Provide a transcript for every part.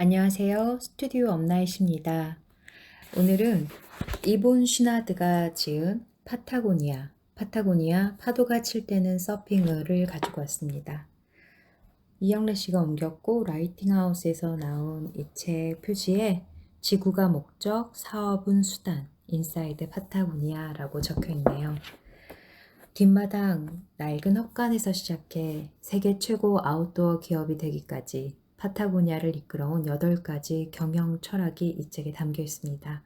안녕하세요. 스튜디오 업나잇입니다. 오늘은 이본 슈나드가 지은 파타고니아, 파타고니아 파도가 칠 때는 서핑을을 가지고 왔습니다. 이영래 씨가 옮겼고 라이팅하우스에서 나온 이 책 표지에 지구가 목적, 사업은 수단, 인사이드 파타고니아라고 적혀 있네요. 뒷마당 낡은 헛간에서 시작해 세계 최고 아웃도어 기업이 되기까지 파타고니아를 이끌어온 8가지 경영 철학이 이 책에 담겨 있습니다.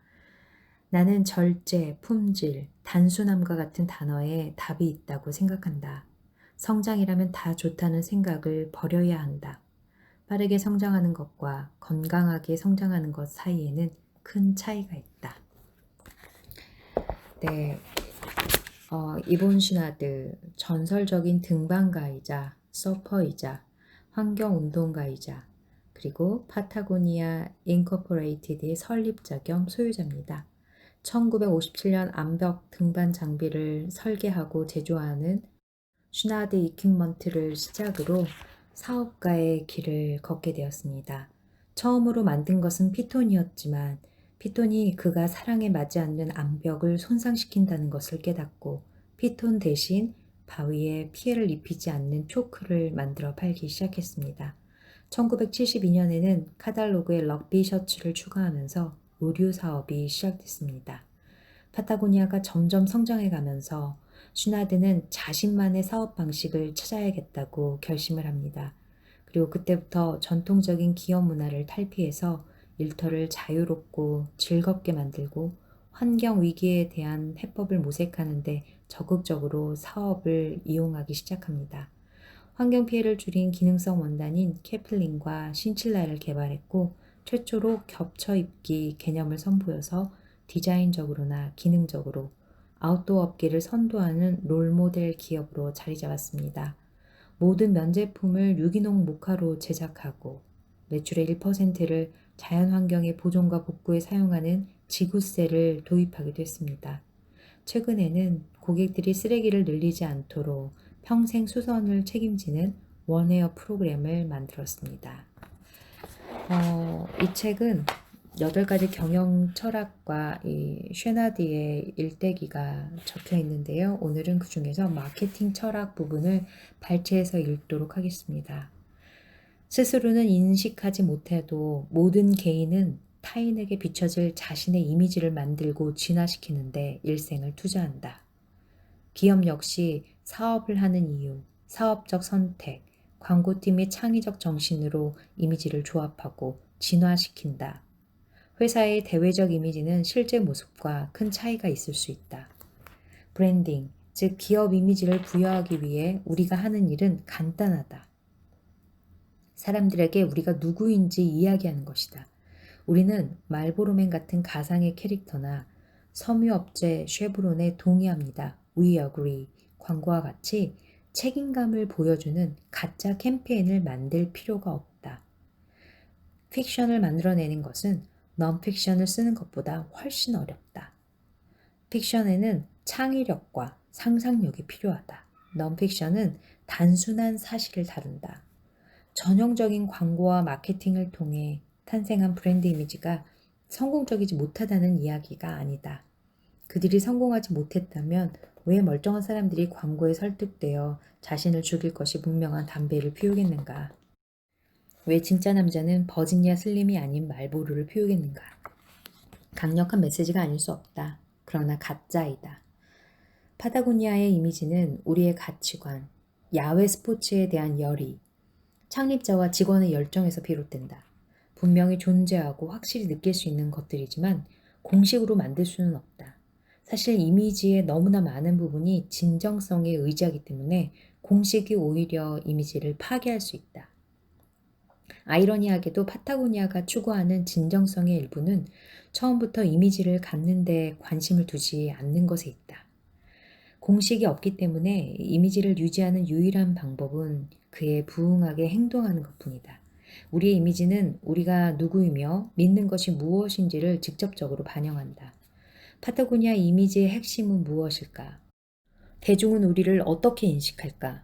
나는 절제, 품질, 단순함과 같은 단어에 답이 있다고 생각한다. 성장이라면 다 좋다는 생각을 버려야 한다. 빠르게 성장하는 것과 건강하게 성장하는 것 사이에는 큰 차이가 있다. 네. 어, 이본 슈나드, 전설적인 등반가이자 서퍼이자 환경운동가이자 그리고 파타고니아 인코퍼레이티드의 설립자 겸 소유자입니다. 1957년 암벽 등반 장비를 설계하고 제조하는 슈나드 이퀴먼트를 시작으로 사업가의 길을 걷게 되었습니다. 처음으로 만든 것은 피톤이었지만 피톤이 그가 사랑에 맞지 않는 암벽을 손상시킨다는 것을 깨닫고 피톤 대신 바위에 피해를 입히지 않는 초크를 만들어 팔기 시작했습니다. 1972년에는 카달로그에 럭비 셔츠를 추가하면서 의류 사업이 시작됐습니다. 파타고니아가 점점 성장해 가면서 슈나드는 자신만의 사업 방식을 찾아야겠다고 결심을 합니다. 그리고 그때부터 전통적인 기업 문화를 탈피해서 일터를 자유롭고 즐겁게 만들고 환경 위기에 대한 해법을 모색하는데 적극적으로 사업을 이용하기 시작합니다. 환경 피해를 줄인 기능성 원단인 캐플린과 신칠라를 개발했고 최초로 겹쳐 입기 개념을 선보여서 디자인적으로나 기능적으로 아웃도어 업계를 선도하는 롤모델 기업으로 자리 잡았습니다. 모든 면제품을 유기농 목화로 제작하고 매출의 1%를 자연환경의 보존과 복구에 사용하는 지구세를 도입하기도 했습니다. 최근에는 고객들이 쓰레기를 늘리지 않도록 평생 수선을 책임지는 원웨어 프로그램을 만들었습니다. 어, 이 책은 8가지 경영 철학과 이 쉐나디의 일대기가 적혀 있는데요. 오늘은 그 중에서 마케팅 철학 부분을 발췌해서 읽도록 하겠습니다. 스스로는 인식하지 못해도 모든 개인은 타인에게 비춰질 자신의 이미지를 만들고 진화시키는데 일생을 투자한다. 기업 역시 사업을 하는 이유, 사업적 선택, 광고팀의 창의적 정신으로 이미지를 조합하고 진화시킨다. 회사의 대외적 이미지는 실제 모습과 큰 차이가 있을 수 있다. 브랜딩, 즉 기업 이미지를 부여하기 위해 우리가 하는 일은 간단하다. 사람들에게 우리가 누구인지 이야기하는 것이다. 우리는 말보로맨 같은 가상의 캐릭터나 섬유업체 쉐브론에 동의합니다. We agree. 광고와 같이 책임감을 보여주는 가짜 캠페인을 만들 필요가 없다. 픽션을 만들어내는 것은 넌픽션을 쓰는 것보다 훨씬 어렵다. 픽션에는 창의력과 상상력이 필요하다. 넌픽션은 단순한 사실을 다룬다. 전형적인 광고와 마케팅을 통해 탄생한 브랜드 이미지가 성공적이지 못하다는 이야기가 아니다. 그들이 성공하지 못했다면 왜 멀쩡한 사람들이 광고에 설득되어 자신을 죽일 것이 분명한 담배를 피우겠는가? 왜 진짜 남자는 버지니아 슬림이 아닌 말보루를 피우겠는가? 강력한 메시지가 아닐 수 없다. 그러나 가짜이다. 파타고니아의 이미지는 우리의 가치관, 야외 스포츠에 대한 열의, 창립자와 직원의 열정에서 비롯된다. 분명히 존재하고 확실히 느낄 수 있는 것들이지만 공식으로 만들 수는 없다. 사실 이미지의 너무나 많은 부분이 진정성에 의지하기 때문에 공식이 오히려 이미지를 파괴할 수 있다. 아이러니하게도 파타고니아가 추구하는 진정성의 일부는 처음부터 이미지를 갖는 데 관심을 두지 않는 것에 있다. 공식이 없기 때문에 이미지를 유지하는 유일한 방법은 그에 부응하게 행동하는 것 뿐이다. 우리의 이미지는 우리가 누구이며 믿는 것이 무엇인지를 직접적으로 반영한다. 파타고니아 이미지의 핵심은 무엇일까? 대중은 우리를 어떻게 인식할까?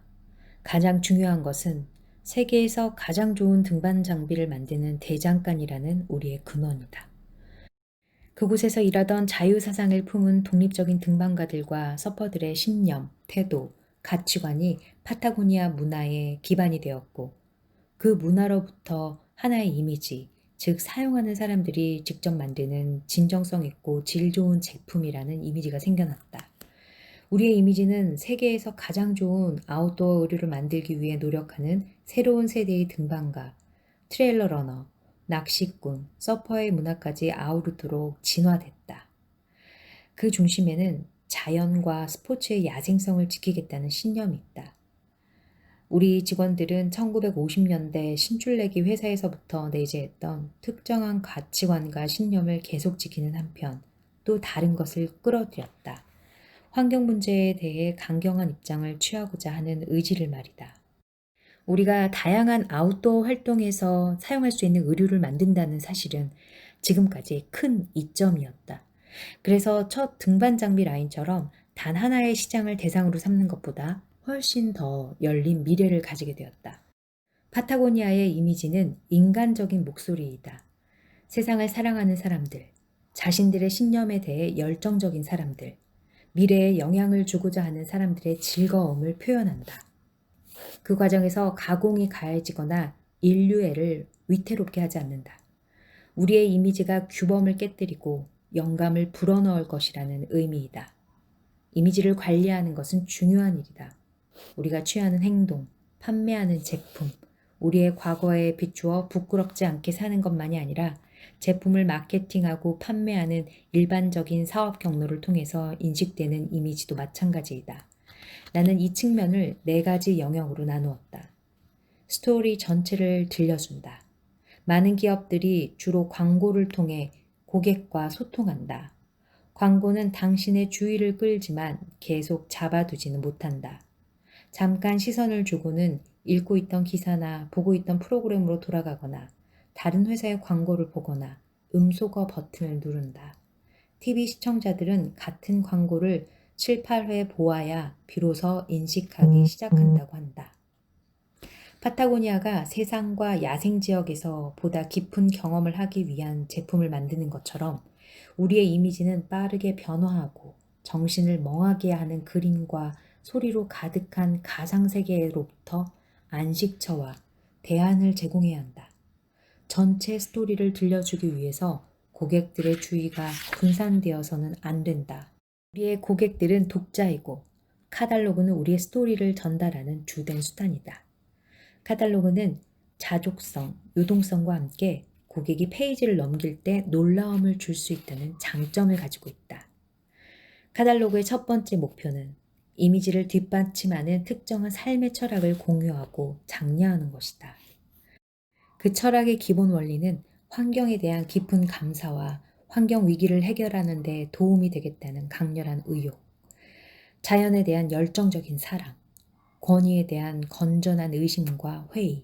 가장 중요한 것은 세계에서 가장 좋은 등반 장비를 만드는 대장간이라는 우리의 근원이다. 그곳에서 일하던 자유사상을 품은 독립적인 등반가들과 서퍼들의 신념, 태도, 가치관이 파타고니아 문화의 기반이 되었고 그 문화로부터 하나의 이미지, 즉 사용하는 사람들이 직접 만드는 진정성 있고 질 좋은 제품이라는 이미지가 생겨났다. 우리의 이미지는 세계에서 가장 좋은 아웃도어 의류를 만들기 위해 노력하는 새로운 세대의 등반가, 트레일러 러너, 낚시꾼, 서퍼의 문화까지 아우르도록 진화됐다. 그 중심에는 자연과 스포츠의 야생성을 지키겠다는 신념이 있다. 우리 직원들은 1950년대 신출내기 회사에서부터 내재했던 특정한 가치관과 신념을 계속 지키는 한편 또 다른 것을 끌어들였다. 환경 문제에 대해 강경한 입장을 취하고자 하는 의지를 말이다. 우리가 다양한 아웃도어 활동에서 사용할 수 있는 의류를 만든다는 사실은 지금까지 큰 이점이었다. 그래서 첫 등반 장비 라인처럼 단 하나의 시장을 대상으로 삼는 것보다 훨씬 더 열린 미래를 가지게 되었다. 파타고니아의 이미지는 인간적인 목소리이다. 세상을 사랑하는 사람들, 자신들의 신념에 대해 열정적인 사람들, 미래에 영향을 주고자 하는 사람들의 즐거움을 표현한다. 그 과정에서 가공이 가해지거나 인류애를 위태롭게 하지 않는다. 우리의 이미지가 규범을 깨뜨리고 영감을 불어넣을 것이라는 의미이다. 이미지를 관리하는 것은 중요한 일이다. 우리가 취하는 행동, 판매하는 제품, 우리의 과거에 비추어 부끄럽지 않게 사는 것만이 아니라 제품을 마케팅하고 판매하는 일반적인 사업 경로를 통해서 인식되는 이미지도 마찬가지이다. 나는 이 측면을 네 가지 영역으로 나누었다. 스토리 전체를 들려준다. 많은 기업들이 주로 광고를 통해 고객과 소통한다. 광고는 당신의 주의를 끌지만 계속 잡아두지는 못한다. 잠깐 시선을 주고는 읽고 있던 기사나 보고 있던 프로그램으로 돌아가거나 다른 회사의 광고를 보거나 음소거 버튼을 누른다. TV 시청자들은 같은 광고를 7, 8회 보아야 비로소 인식하기 시작한다고 한다. 파타고니아가 세상과 야생 지역에서 보다 깊은 경험을 하기 위한 제품을 만드는 것처럼 우리의 이미지는 빠르게 변화하고 정신을 멍하게 하는 그림과 소리로 가득한 가상세계로부터 안식처와 대안을 제공해야 한다. 전체 스토리를 들려주기 위해서 고객들의 주의가 분산되어서는 안 된다. 우리의 고객들은 독자이고 카달로그는 우리의 스토리를 전달하는 주된 수단이다. 카달로그는 자족성, 유동성과 함께 고객이 페이지를 넘길 때 놀라움을 줄 수 있다는 장점을 가지고 있다. 카달로그의 첫 번째 목표는 이미지를 뒷받침하는 특정한 삶의 철학을 공유하고 장려하는 것이다. 그 철학의 기본 원리는 환경에 대한 깊은 감사와 환경 위기를 해결하는 데 도움이 되겠다는 강렬한 의욕, 자연에 대한 열정적인 사랑, 권위에 대한 건전한 의심과 회의,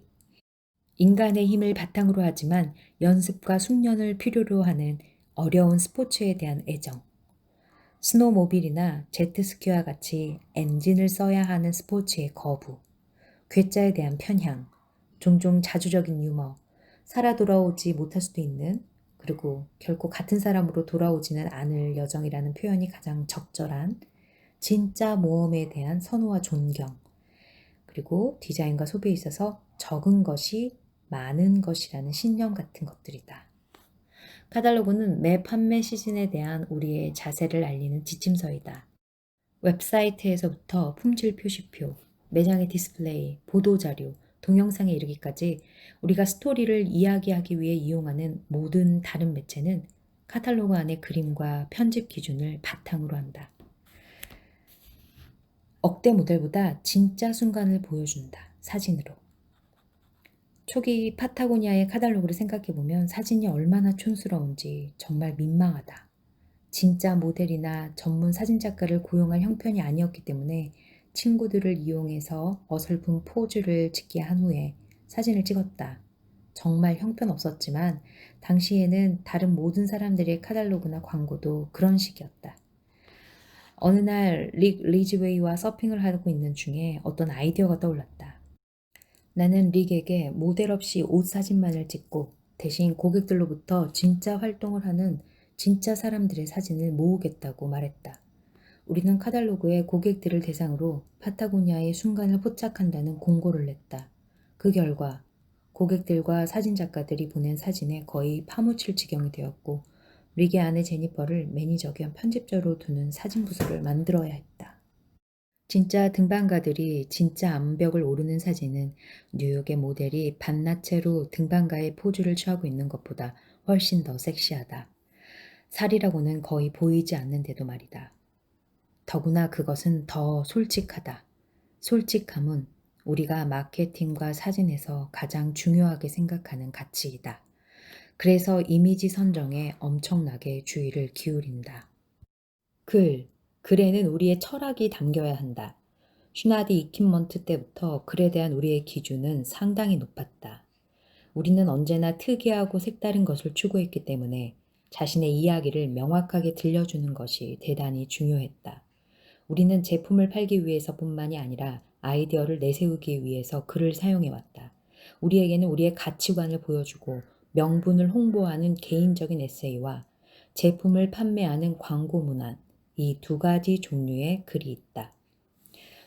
인간의 힘을 바탕으로 하지만 연습과 숙련을 필요로 하는 어려운 스포츠에 대한 애정, 스노모빌이나 제트스키와 같이 엔진을 써야 하는 스포츠의 거부, 괴짜에 대한 편향, 종종 자주적인 유머, 살아 돌아오지 못할 수도 있는 그리고 결코 같은 사람으로 돌아오지는 않을 여정이라는 표현이 가장 적절한 진짜 모험에 대한 선호와 존경, 그리고 디자인과 소비에 있어서 적은 것이 많은 것이라는 신념 같은 것들이다. 카달로그는 매 판매 시즌에 대한 우리의 자세를 알리는 지침서이다. 웹사이트에서부터 품질 표시표, 매장의 디스플레이, 보도자료, 동영상에 이르기까지 우리가 스토리를 이야기하기 위해 이용하는 모든 다른 매체는 카탈로그 안의 그림과 편집 기준을 바탕으로 한다. 억대 모델보다 진짜 순간을 보여준다. 사진으로. 초기 파타고니아의 카탈로그를 생각해보면 사진이 얼마나 촌스러운지 정말 민망하다. 진짜 모델이나 전문 사진작가를 고용할 형편이 아니었기 때문에 친구들을 이용해서 어설픈 포즈를 짓게 한 후에 사진을 찍었다. 정말 형편없었지만 당시에는 다른 모든 사람들의 카달로그나 광고도 그런 식이었다. 어느 날 릭 리즈웨이와 서핑을 하고 있는 중에 어떤 아이디어가 떠올랐다. 나는 릭에게 모델 없이 옷 사진만을 찍고 대신 고객들로부터 진짜 활동을 하는 진짜 사람들의 사진을 모으겠다고 말했다. 우리는 카달로그에 고객들을 대상으로 파타고니아의 순간을 포착한다는 공고를 냈다. 그 결과 고객들과 사진작가들이 보낸 사진에 거의 파묻힐 지경이 되었고 릭의 아내 제니퍼를 매니저 겸 편집자로 두는 사진 부서를 만들어야 했다. 진짜 등반가들이 진짜 암벽을 오르는 사진은 뉴욕의 모델이 반나체로 등반가의 포즈를 취하고 있는 것보다 훨씬 더 섹시하다. 살이라고는 거의 보이지 않는데도 말이다. 더구나 그것은 더 솔직하다. 솔직함은 우리가 마케팅과 사진에서 가장 중요하게 생각하는 가치이다. 그래서 이미지 선정에 엄청나게 주의를 기울인다. 글, 글에는 우리의 철학이 담겨야 한다. 슈나디 이킨먼트 때부터 글에 대한 우리의 기준은 상당히 높았다. 우리는 언제나 특이하고 색다른 것을 추구했기 때문에 자신의 이야기를 명확하게 들려주는 것이 대단히 중요했다. 우리는 제품을 팔기 위해서뿐만이 아니라 아이디어를 내세우기 위해서 글을 사용해왔다. 우리에게는 우리의 가치관을 보여주고 명분을 홍보하는 개인적인 에세이와 제품을 판매하는 광고 문안, 이 두 가지 종류의 글이 있다.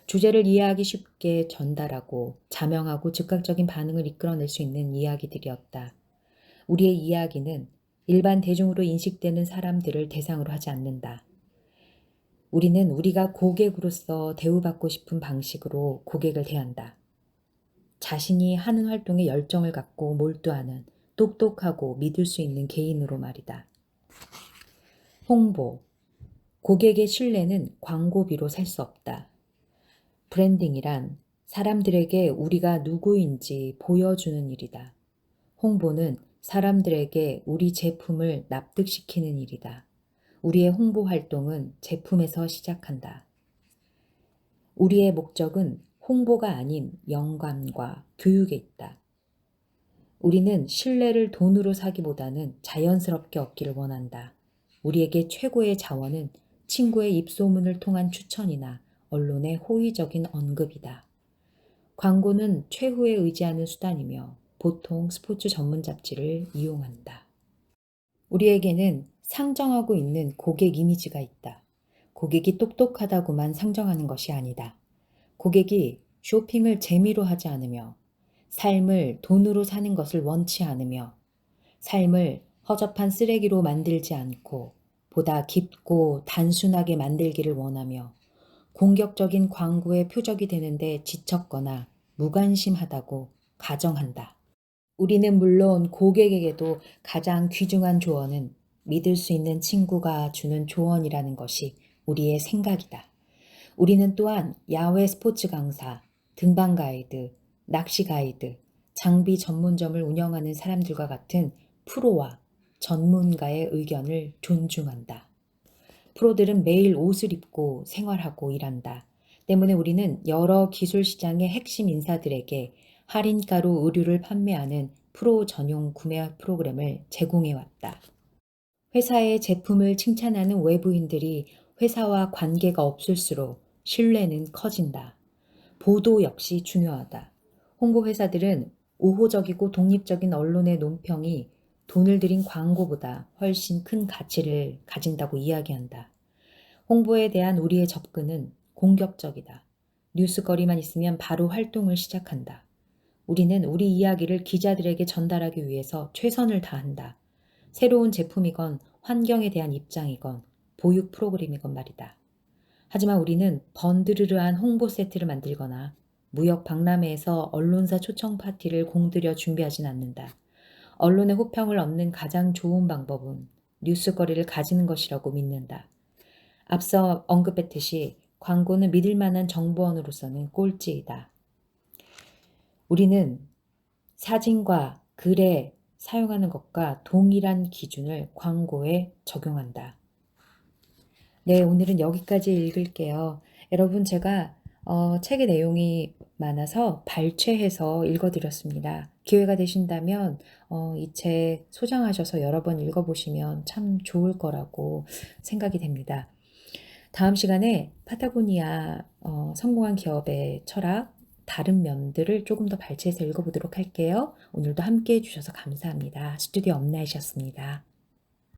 주제를 이해하기 쉽게 전달하고 자명하고 즉각적인 반응을 이끌어낼 수 있는 이야기들이었다. 우리의 이야기는 일반 대중으로 인식되는 사람들을 대상으로 하지 않는다. 우리는 우리가 고객으로서 대우받고 싶은 방식으로 고객을 대한다. 자신이 하는 활동에 열정을 갖고 몰두하는 똑똑하고 믿을 수 있는 개인으로 말이다. 홍보. 고객의 신뢰는 광고비로 살 수 없다. 브랜딩이란 사람들에게 우리가 누구인지 보여주는 일이다. 홍보는 사람들에게 우리 제품을 납득시키는 일이다. 우리의 홍보 활동은 제품에서 시작한다. 우리의 목적은 홍보가 아닌 영감과 교육에 있다. 우리는 신뢰를 돈으로 사기보다는 자연스럽게 얻기를 원한다. 우리에게 최고의 자원은 친구의 입소문을 통한 추천이나 언론의 호의적인 언급이다. 광고는 최후에 의지하는 수단이며 보통 스포츠 전문 잡지를 이용한다. 우리에게는 상정하고 있는 고객 이미지가 있다. 고객이 똑똑하다고만 상정하는 것이 아니다. 고객이 쇼핑을 재미로 하지 않으며 삶을 돈으로 사는 것을 원치 않으며 삶을 허접한 쓰레기로 만들지 않고 보다 깊고 단순하게 만들기를 원하며 공격적인 광고의 표적이 되는데 지쳤거나 무관심하다고 가정한다. 우리는 물론 고객에게도 가장 귀중한 조언은 믿을 수 있는 친구가 주는 조언이라는 것이 우리의 생각이다. 우리는 또한 야외 스포츠 강사, 등반 가이드, 낚시 가이드, 장비 전문점을 운영하는 사람들과 같은 프로와 전문가의 의견을 존중한다. 프로들은 매일 옷을 입고 생활하고 일한다. 때문에 우리는 여러 기술 시장의 핵심 인사들에게 할인가로 의류를 판매하는 프로 전용 구매 프로그램을 제공해 왔다. 회사의 제품을 칭찬하는 외부인들이 회사와 관계가 없을수록 신뢰는 커진다. 보도 역시 중요하다. 홍보 회사들은 우호적이고 독립적인 언론의 논평이 돈을 들인 광고보다 훨씬 큰 가치를 가진다고 이야기한다. 홍보에 대한 우리의 접근은 공격적이다. 뉴스거리만 있으면 바로 활동을 시작한다. 우리는 우리 이야기를 기자들에게 전달하기 위해서 최선을 다한다. 새로운 제품이건 환경에 대한 입장이건 보육 프로그램이건 말이다. 하지만 우리는 번드르르한 홍보 세트를 만들거나 무역 박람회에서 언론사 초청 파티를 공들여 준비하진 않는다. 언론의 호평을 얻는 가장 좋은 방법은 뉴스거리를 가지는 것이라고 믿는다. 앞서 언급했듯이 광고는 믿을 만한 정보원으로서는 꼴찌이다. 우리는 사진과 글에 사용하는 것과 동일한 기준을 광고에 적용한다. 네, 오늘은 여기까지 읽을게요. 여러분, 제가 어, 책의 내용이 많아서 발췌해서 읽어드렸습니다. 기회가 되신다면 어, 이 책 소장하셔서 여러 번 읽어보시면 참 좋을 거라고 생각이 됩니다. 다음 시간에 파타고니아 어, 성공한 기업의 철학 다른 면들을 조금 더 발췌해서 읽어보도록 할게요. 오늘도 함께 해주셔서 감사합니다. 스튜디오 업나이셨습니다.